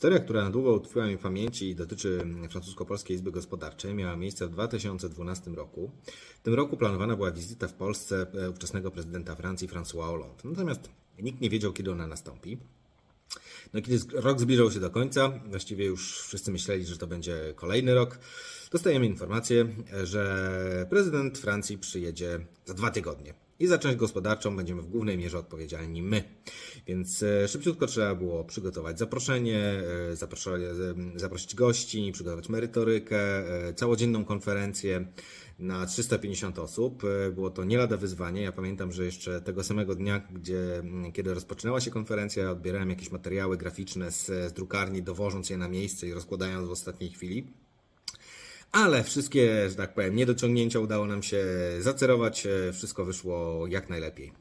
Historia, która na długo utkwiła mi w pamięci i dotyczy Francusko-Polskiej Izby Gospodarczej, miała miejsce w 2012 roku. W tym roku planowana była wizyta w Polsce e, ówczesnego prezydenta Francji François Hollande. Natomiast nikt nie wiedział, kiedy ona nastąpi. No, kiedy rok zbliżał się do końca, właściwie już wszyscy myśleli, że to będzie kolejny rok, dostajemy informację, że prezydent Francji przyjedzie za dwa tygodnie. I za część gospodarczą będziemy w głównej mierze odpowiedzialni my. Więc e, szybciutko trzeba było przygotować zaproszenie, e, e, zaprosić gości, przygotować merytorykę, całodzienną konferencję na 350 osób. Było to nie lada wyzwanie. Ja pamiętam, że jeszcze tego samego dnia, gdzie, kiedy rozpoczynała się konferencja, odbierałem jakieś materiały graficzne z, z drukarni, dowożąc je na miejsce i rozkładając w ostatniej chwili. Ale wszystkie, że tak powiem, niedociągnięcia udało nam się zacerować. e, Wszystko wyszło jak najlepiej.